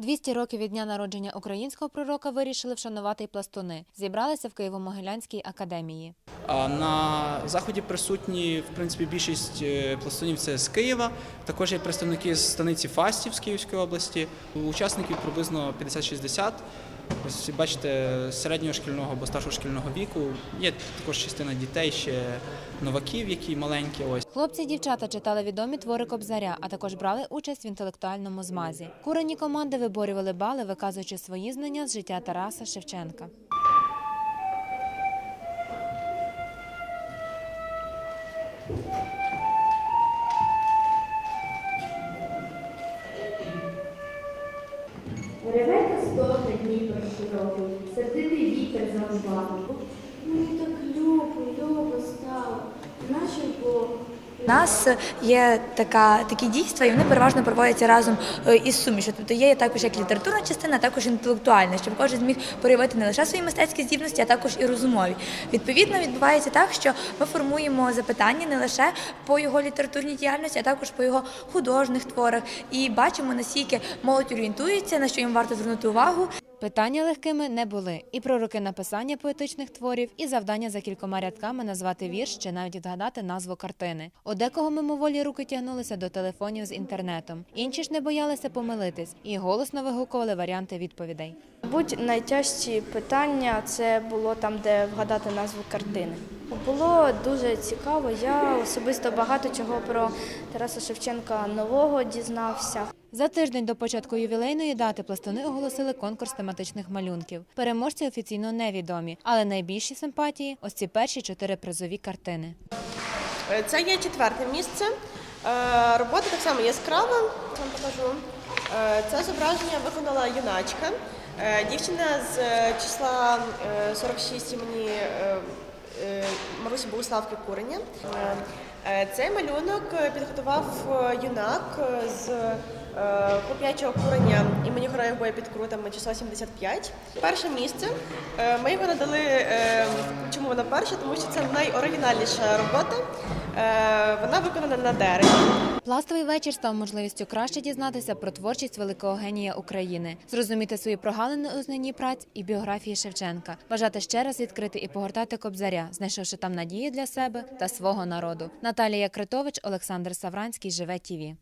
200 років від дня народження українського пророка вирішили вшанувати й пластуни. Зібралися в Києво-Могилянській академії. На заході присутні в принципі більшість е, пластунів це з Києва. Також є представники з станиці Фастів з Київської області. Учасників приблизно 50-60. Ось бачите, середнього шкільного або старшого шкільного віку. Є також частина дітей, ще новаків, які маленькі. Ось Хлопці й дівчата читали відомі твори Кобзаря, а також брали участь в інтелектуальному змазі. Курені команди виборювали бали, виказуючи свої знання з життя Тараса Шевченка. Ревете стогне Дніпро широкий, сердитий вітер завивав. Мені так любо, любо стало, наче Бог. У нас є така, такі дійства, і вони переважно проводяться разом е, із сумішю. Тобто є також як літературна частина, а також інтелектуальна, щоб кожен зміг проявити не лише свої мистецькі здібності, а також і розумові. Відповідно, відбувається так, що ми формуємо запитання не лише по його літературній діяльності, а також по його художніх творах, і бачимо, наскільки молодь орієнтується, на що їм варто звернути увагу, Питання легкими не були. І про роки написання поетичних творів, і завдання за кількома рядками назвати вірш чи навіть відгадати назву картини. У декого мимоволі руки тягнулися до телефонів з інтернетом. Інші ж не боялися помилитись і голосно вигукували варіанти відповідей. Будь найтяжчі питання це було там, де вгадати назву картини. Було дуже цікаво. Я особисто багато чого про Тараса Шевченка нового дізнався. За тиждень до початку ювілейної дати пластуни оголосили конкурс тематичних малюнків. Переможці офіційно невідомі, але найбільші симпатії ось ці перші чотири призові картини. Е, Це є четверте місце. Е, Робота так само яскрава. Вам покажу. Е, Це зображення виконала юначка. Дівчина з числа е, 46 імені е, е, Марусі Богуславки Куреня. Е, Цей малюнок е, підготував е, юнак з хлоп'ячого куреня імені Героїв бою під крутами числа 75. Перше місце. Ми його надали. Чому вона перша? Тому що це найоригінальніша робота. Вона виконана на дереві. Пластовий вечір став можливістю краще дізнатися про творчість великого генія України, зрозуміти свої прогалини у знанні праць і біографії Шевченка, бажати ще раз відкрити і погортати кобзаря, знайшовши там надії для себе та свого народу. Наталія Критович, Олександр Савранський, живе ТІВІ.